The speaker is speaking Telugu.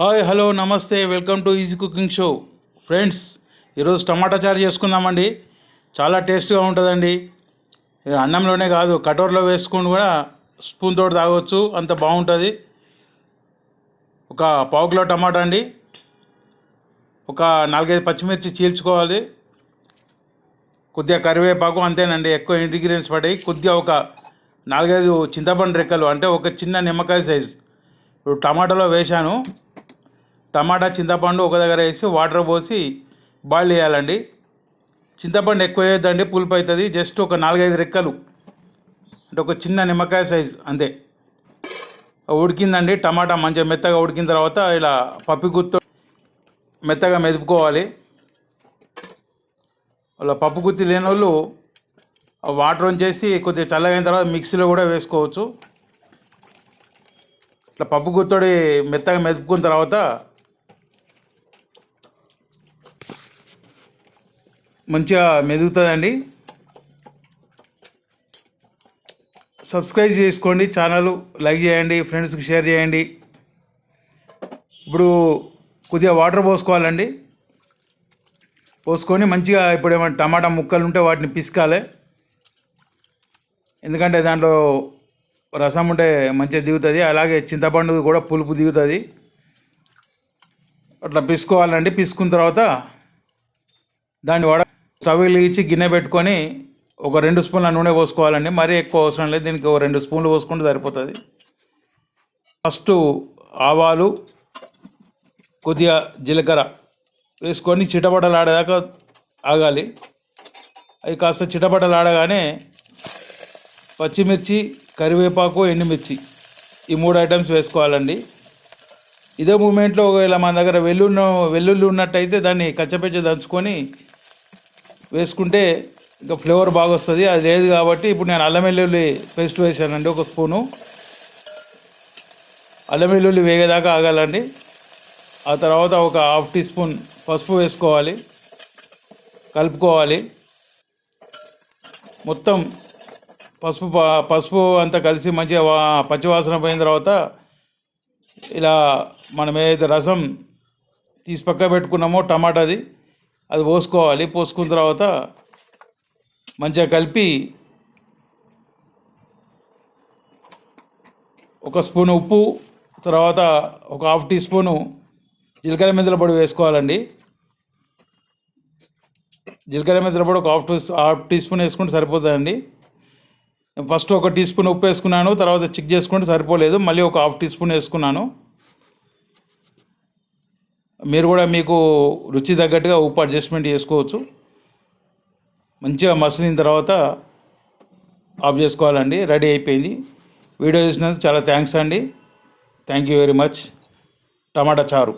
హాయ్ హలో నమస్తే welcome to easy cooking show. Friends ఈరోజు టమాటా చారు చేసుకుందామండి. చాలా టేస్ట్గా ఉంటుందండి. అన్నంలోనే కాదు కటోర్లో వేసుకొని కూడా స్పూన్ తోటి తాగొచ్చు అంత బాగుంటుంది. ఒక పావు కిలో టమాటా అండి. ఒక నాలుగైదు పచ్చిమిర్చి చీల్చుకోవాలి. కొద్దిగా కరివేపాకు అంతేనండి ఎక్కువ ఇంగ్రీడియంట్స్ పడాయి కొద్దిగా ఒక నాలుగైదు చింతపండు రెక్కలు అంటే ఒక చిన్న నిమ్మకాయ సైజు. ఇప్పుడు టమాటాలో వేశాను. టమాటా చింతపండు ఒక దగ్గర వేసి వాటర్ పోసి బాయిల్ చేయాలండి. చింతపండు ఎక్కువ వేయద్దండి పులుపు అవుతుంది. జస్ట్ ఒక నాలుగైదు రెక్కలు. అంటే ఒక చిన్న నిమ్మకాయ సైజ్ అంతే. ఉడికిందండి టమాటా మంచిగా మెత్తగా ఉడికిన తర్వాత ఇలా పప్పు గుత్తో మెత్తగా మెదుపుకోవాలి. అలా పప్పు గుత్తి లేని వాళ్ళు వాటర్ వాటర్ చేసి కొద్దిగా చల్లగైన తర్వాత మిక్సీలో కూడా వేసుకోవచ్చు. ఇట్లా పప్పు గుత్తోడి మెత్తగా మెదుపుకున్న తర్వాత మంచిగా మెదుగుతుందండి. సబ్స్క్రైబ్ చేసుకోండి ఛానల్ లైక్ చేయండి ఫ్రెండ్స్కి షేర్ చేయండి. ఇప్పుడు కొద్దిగా వాటర్ పోసుకోవాలండి. పోసుకొని మంచిగా ఇప్పుడు ఏమైనా టమాటా ముక్కలు ఉంటే వాటిని పిసకాలి. ఎందుకంటే దాంట్లో రసం ఉంటే మంచిగా దిగుతుంది అలాగే చింతపండు కూడా పులుపు దిగుతుంది. అట్లా పిసుకోవాలండి పిసుకున్న తర్వాత దాన్ని వడ స్టవ్ వెలిగించి గిన్నె పెట్టుకొని ఒక రెండు స్పూన్ల నూనె పోసుకోవాలండి. మరీ ఎక్కువ అవసరం లేదు. దీనికి ఒక రెండు స్పూన్లు పోసుకుంటే సరిపోతుంది. ఫస్ట్ ఆవాలు కొద్దిగా జీలకర్ర వేసుకొని చిటపటలాడేదాకా ఆగాలి. అవి కాస్త చిటపటలాడగానే పచ్చిమిర్చి కరివేపాకు ఎండుమిర్చి ఈ మూడు ఐటమ్స్ వేసుకోవాలండి. ఇదే మూమెంట్లో ఒకవేళ మన దగ్గర వెల్లుల్లి వెల్లుల్లి ఉన్నట్టయితే దాన్ని కచ్చపెచ్చ దంచుకొని వేసుకుంటే ఇంకా ఫ్లేవర్ బాగా వస్తుంది అది లేదు కాబట్టి ఇప్పుడు నేను అల్లం వెల్లుల్లి పేస్ట్ వేసానండి ఒక స్పూను. అల్లం వెల్లుల్లి వేగేదాకా ఆగాలండి. ఆ తర్వాత ఒక హాఫ్ టీ స్పూన్ పసుపు వేసుకోవాలి. కలుపుకోవాలి. మొత్తం పసుపు పసుపు అంతా కలిసి మంచిగా పచ్చివాసన పోయిన తర్వాత ఇలా మనం ఏదైతే రసం తీసి పక్క పెట్టుకున్నామో టమాటాది అది పోసుకోవాలి. పోసుకున్న తర్వాత మంచిగా కలిపి ఒక స్పూన్ ఉప్పు తర్వాత ఒక హాఫ్ టీ స్పూను జీలకర్ర మెంతుల పొడి వేసుకోవాలండి. జీలకర్ర మెంతుల పొడి ఒక half tea half teaspoon వేసుకుంటే సరిపోతుందండి. ఫస్ట్ ఒక టీ స్పూన్ ఉప్పు వేసుకున్నాను తర్వాత చెక్ చేసుకుంటే సరిపోలేదు. మళ్ళీ ఒక హాఫ్ టీ స్పూన్ వేసుకున్నాను. మీరు కూడా మీకు రుచి తగ్గట్టుగా ఉప్పు అడ్జస్ట్మెంట్ చేసుకోవచ్చు. మంచిగా మసిలిన తర్వాత ఆఫ్ చేసుకోవాలండి రెడీ అయిపోయింది. వీడియో చూసినందుకు చాలా థ్యాంక్స్ అండి. థ్యాంక్ యూ వెరీ మచ్ టమాటా చారు.